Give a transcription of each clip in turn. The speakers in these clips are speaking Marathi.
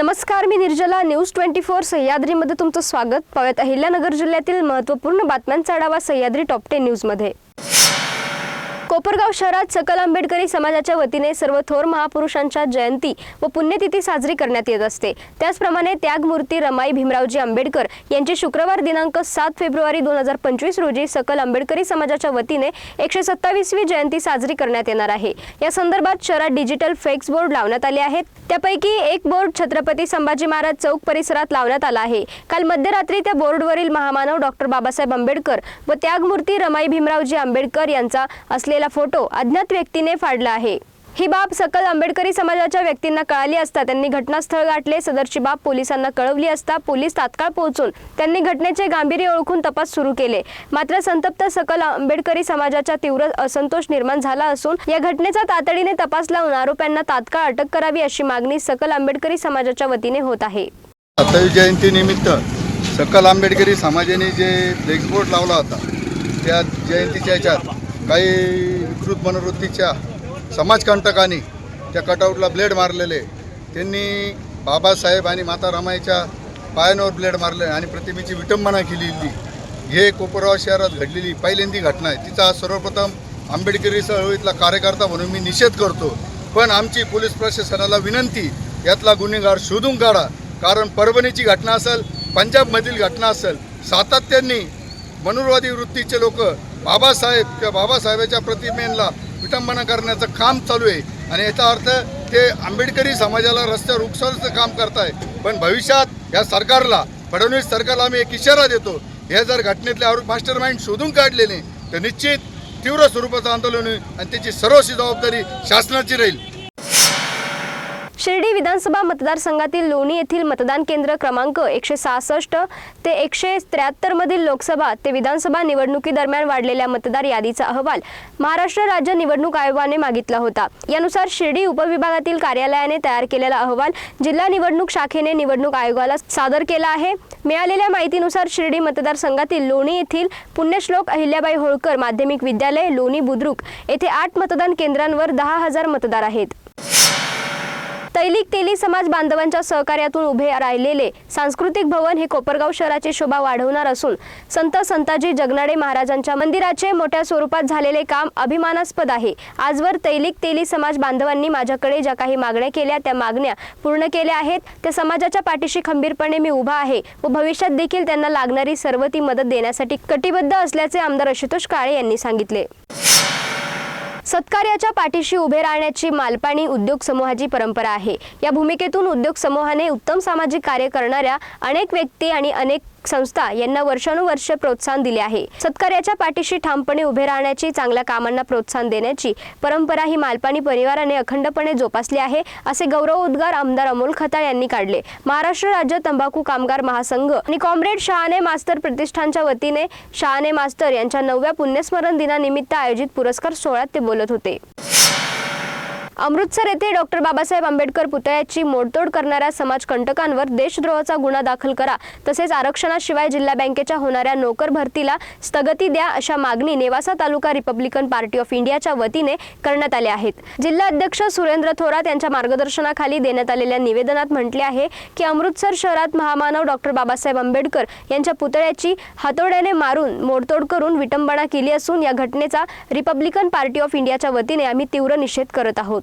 नमस्कार मी निर्जला न्यूज ट्वेंटी फोर सह्याद्रीमध्ये तुमचं स्वागत. पावत अहिल्यानगर जिल्ह्यातील महत्त्वपूर्ण बातम्यांचा आढावा सह्याद्री टॉप टेन न्यूजमध्ये. कोपरगाव शहरात सकल आंबेडकरी समाजाच्या वतीने सर्व थोर महापुरुषांच्या जयंती व पुण्यतिथी साजरी करण्यात येत असते. त्याचप्रमाणे त्यागमूर्ती रमाई भीमरावजी आंबेडकर यांची शुक्रवार दिनांक सात फेब्रुवारी दोन हजार पंचवीस रोजी सकल आंबेडकरी समाजाच्या वतीने एकशे सत्तावीसवी जयंती साजरी करण्यात येणार आहे. या संदर्भात शहरात डिजिटल फ्लेक्स बोर्ड लावण्यात आले आहेत. त्यापैकी एक बोर्ड छत्रपती संभाजी महाराज चौक परिसरात लावण्यात आला आहे. काल मध्यरात्री त्या बोर्डवरील महामानव डॉक्टर बाबासाहेब आंबेडकर व त्यागमूर्ती रमाई भीमरावजी आंबेडकर यांचा असलेला फोटो अज्ञात व्यक्तीने फाडला आहे. ही बाब सकल आंबेडकरी समाजाच्या व्यक्तींना कळाली असता त्यांनी घटनास्थळ गाठले सदरची बाब पोलिसांना कळवली असता पोलीस तात्काळ पोहोचून त्यांनी घटनेचे गांभीर्य ओळखून तपास सुरू केले. मात्र संतप्त सकल आंबेडकरी समाजाचा तीव्र असंतोष निर्माण झाला असून या घटनेचा तातडीने तपास लावून आरोप्यांना तात्काळ अटक करावी अशी मागणी सकल आंबेडकरी समाजाच्या वतीने होत आहे. सत्तावीस जयंतीनिमित्त सकल आंबेडकरी समाजाने जे फ्लेक्सबोर्ड लावला होता त्या जयंतीच्या ह्याच्यात काही विकृत मनोवृत्तीच्या समाजकंटकांनी त्या कटआउटला ब्लेड मारलेले. त्यांनी बाबासाहेब आणि माता रमाईच्या पायांवर ब्लेड मारले आणि प्रतिमेची विटंबना केलेली. हे कोपरगाव शहरात घडलेली पहिल्यांदी घटना आहे. तिचा सर्वप्रथम आंबेडकरी चळवळीतला कार्यकर्ता म्हणून मी निषेध करतो. पण आमची पोलीस प्रशासनाला विनंती यातला गुन्हेगार शोधून काढा. कारण परभणीची घटना असेल पंजाबमधील घटना असेल सातत्याने मनुवादी वृत्तीचे लोक बाबासाहेब किंवा बाबासाहेबाच्या प्रतिमेला विटंबना करण्याचं काम चालू आहे. आणि याचा अर्थ ते आंबेडकरी समाजाला रस्त्यावर उकसाचं काम करताय. पण भविष्यात या सरकारला फडणवीस सरकारला आम्ही एक इशारा देतो. हे जर घटनेतले आरोप मास्टर माइंड शोधून काढले नाही तर निश्चित तीव्र स्वरूपाचं आंदोलन होईल आणि त्याची सर्वस्वी जबाबदारी शासनाची राहील. शिर्डी विधानसभा मतदारसंघातील लोणी येथील मतदान केंद्र क्रमांक एकशे सहासष्ट ते एकशे त्र्याहत्तरमधील लोकसभा ते विधानसभा निवडणुकीदरम्यान वाढलेल्या मतदार यादीचा अहवाल महाराष्ट्र राज्य निवडणूक आयोगाने मागितला होता. यानुसार शिर्डी उपविभागातील कार्यालयाने तयार केलेला अहवाल जिल्हा निवडणूक शाखेने निवडणूक आयोगाला सादर केला आहे. मिळालेल्या माहितीनुसार शिर्डी मतदारसंघातील लोणी येथील पुण्यश्लोक अहिल्याबाई होळकर माध्यमिक विद्यालय लोणी बुद्रुक येथे आठ मतदान केंद्रांवर दहा हजार मतदार आहेत. तैलिक तेली समाज बांधवांच्या सहकार्यातून उभे राहिलेले सांस्कृतिक भवन हे कोपरगाव शहराची शोभा वाढवणार असून संत संताजी जगनाडे महाराजांच्या मंदिराचे मोठ्या स्वरूपात झालेले काम अभिमानास्पद आहे. आजवर तैलिक तेली समाज बांधवांनी माझ्याकडे ज्या काही मागण्या केल्या त्या मागण्या पूर्ण केल्या आहेत. त्या समाजाच्या पाठीशी खंबीरपणे मी उभा आहे व भविष्यात देखील त्यांना लागणारी सर्व ती मदत देण्यासाठी कटिबद्ध असल्याचे आमदार आशुतोष काळे यांनी सांगितले. सत्कार्याच्या पाठीशी उभे राहण्याची मालपाणी उद्योग समूहाची परंपरा आहे. या भूमिकेतून उद्योग समूहाने उत्तम सामाजिक कार्य करणाऱ्या अनेक व्यक्ती आणि अनेक संस्था यांना वर्षानुवर्ष प्रोत्साहन दिले आहे. सत्कार्याच्या पाठीशी ठामपणे उभे राहण्याची चांगल्या कामांना प्रोत्साहन देण्याची परंपरा ही मालपाणी परिवाराने अखंडपणे जोपासली आहे असे गौरव उद्गार आमदार अमोल खताळ यांनी काढले. महाराष्ट्र राज्य तंबाखू कामगार महासंघ आणि कॉम्रेड शहाणे मास्तर प्रतिष्ठानच्या वतीने शहाणे मास्तर यांच्या नवव्या पुण्यस्मरण दिनानिमित्त आयोजित पुरस्कार सोहळ्यात ते बोलत होते. अमृतसर येथे डॉक्टर बाबासाहेब आंबेडकर पुतळ्याची मोडतोड करणाऱ्या समाजकंटकांवर देशद्रोहाचा गुन्हा दाखल करा. तसेच आरक्षणाशिवाय जिल्हा बँकेच्या होणाऱ्या नोकर भरतीला स्थगिती द्या अशा मागणी Newasa taluka Republican party of इंडियाच्या वतीने करण्यात आल्या आहेत. जिल्हा अध्यक्ष सुरेंद्र थोरात यांच्या मार्गदर्शनाखाली देण्यात आलेल्या निवेदनात म्हटले आहे की अमृतसर शहरात महामानव डॉक्टर बाबासाहेब आंबेडकर यांच्या पुतळ्याची हातोड्याने मारून मोडतोड करून विटंबना केली असून या घटनेचा रिपब्लिकन पार्टी ऑफ इंडियाच्या वतीने आम्ही तीव्र निषेध करत आहोत.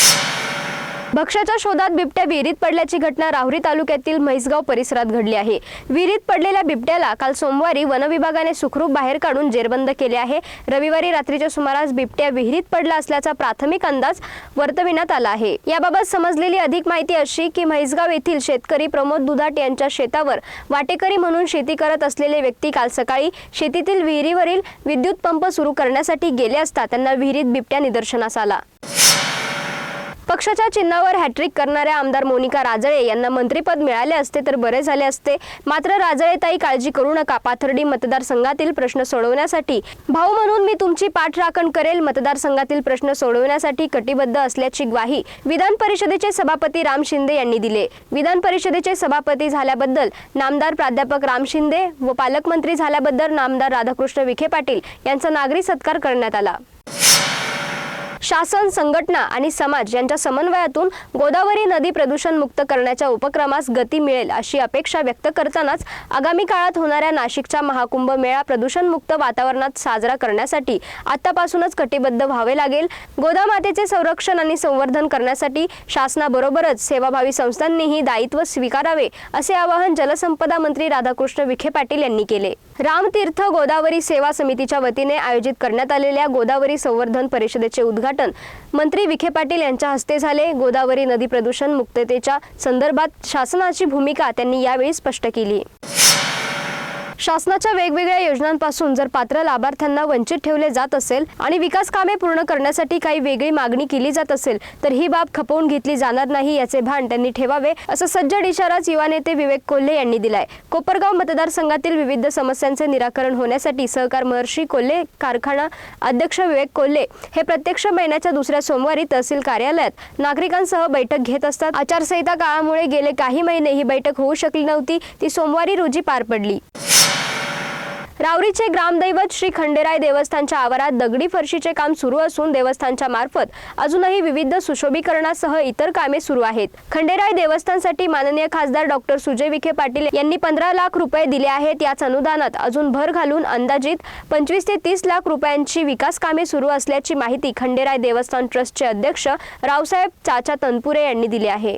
भक्ष्याच्या शोधात बिबट्या विहिरीत पडल्याची घटना राहुरी तालुक्यातील म्हैसगाव परिसरात घडली आहे. विहिरीत पडलेल्या बिबट्याला काल सोमवारी वनविभागाने सुखरूप बाहेर काढून जेरबंद केले आहे. रविवारी रात्रीच्या सुमारास बिबट्या विहिरीत पडला असल्याचा प्राथमिक अंदाज वर्तविण्यात आला आहे. याबाबत समजलेली अधिक माहिती अशी की म्हैसगाव येथील शेतकरी प्रमोद दुधाट यांच्या शेतावर वाटेकरी म्हणून शेती करत असलेले व्यक्ती काल सकाळी शेतीतील विहिरीवरील विद्युत पंप सुरू करण्यासाठी गेले असता त्यांना विहिरीत बिबट्या निदर्शनास आला. पक्षाच्या चिन्हावर हॅट्रिक करणाऱ्या आमदार मोनिका राजळे यांना मंत्रिपद मिळाले असते तर बरे झाले असते. मात्र राजळेताई काळजी करू नका. पाथर्डी मतदारसंघातील प्रश्न सोडवण्यासाठी. भाऊ म्हणून मी तुमची पाठराखण करेल. मतदारसंघातील प्रश्न सोडवण्यासाठी कटिबद्ध असल्याची ग्वाही विधान परिषदेचे सभापती राम शिंदे यांनी दिले. विधान परिषदेचे सभापती झाल्याबद्दल नामदार प्राध्यापक राम शिंदे व पालकमंत्री झाल्याबद्दल नामदार राधाकृष्ण विखे पाटील यांचा नागरी सत्कार करण्यात आला. शासन संघटना आणि समाज यांच्या समन्वयातून गोदावरी नदी प्रदूषण मुक्त करण्याच्या उपक्रमास गती मिळेल अशी अपेक्षा व्यक्त करतानाच आगामी काळात होणाऱ्या नाशिकच्या महाकुंभ मेळा प्रदूषणमुक्त वातावरणात साजरा करण्यासाठी आतापासूनच कटिबद्ध व्हावे लागेल. गोदामातेचे संरक्षण आणि संवर्धन करण्यासाठी शासनाबरोबरच सेवाभावी संस्थांनीही दायित्व स्वीकारावे असे आवाहन जलसंपदा मंत्री राधाकृष्ण विखे पाटील यांनी केले. रामतीर्थ गोदावरी सेवा समितीच्या वतीने आयोजित करण्यात आलेल्या गोदावरी संवर्धन परिषदेचे उद्घाटन मंत्री विखे पाटील यांच्या हस्ते झाले. गोदावरी नदी प्रदूषण मुक्ततेच्या संदर्भात शासनाची भूमिका त्यांनी यावेळी स्पष्ट केली. शासनाच्या वेगवेगळ्या योजनांपासून जर पात्र लाभार्थ्यांना वंचित ठेवले जात असेल आणि विकास कामे पूर्ण करण्यासाठी काही वेगळी मागणी केली जात असेल तर ही बाब खपवून घेतली जाणार नाही याचे भान त्यांनी ठेवावे असं सज्जड इशाराच युवा नेते विवेक कोल्हे यांनी दिलाय. कोपरगाव मतदारसंघातील विविध समस्यांचे निराकरण होण्यासाठी सहकार महर्षी कोल्हे कारखाना अध्यक्ष विवेक कोल्हे हे प्रत्यक्ष महिन्याच्या दुसऱ्या सोमवारी तहसील कार्यालयात नागरिकांसह बैठक घेत असतात. आचारसंहिता काळामुळे गेले काही महिने ही बैठक होऊ शकली नव्हती ती सोमवारी रोजी पार पडली. रावरीचे ग्रामदैवत श्री खंडेराय देवस्थानच्या आवारात दगडी फरशीचे काम सुरू असून देवस्थानच्या मार्फत अजूनही विविध सुशोभीकरणासह इतर कामे सुरू आहेत. खंडेराय देवस्थानसाठी माननीय खासदार डॉक्टर सुजय विखे पाटील यांनी पंधरा लाख रुपये दिले आहेत. याच अनुदानात अजून भर घालून अंदाजित पंचवीस ते तीस लाख रुपयांची विकास कामे सुरू असल्याची माहिती खंडेराय देवस्थान ट्रस्टचे अध्यक्ष रावसाहेब चाचा तनपुरे यांनी दिली आहे.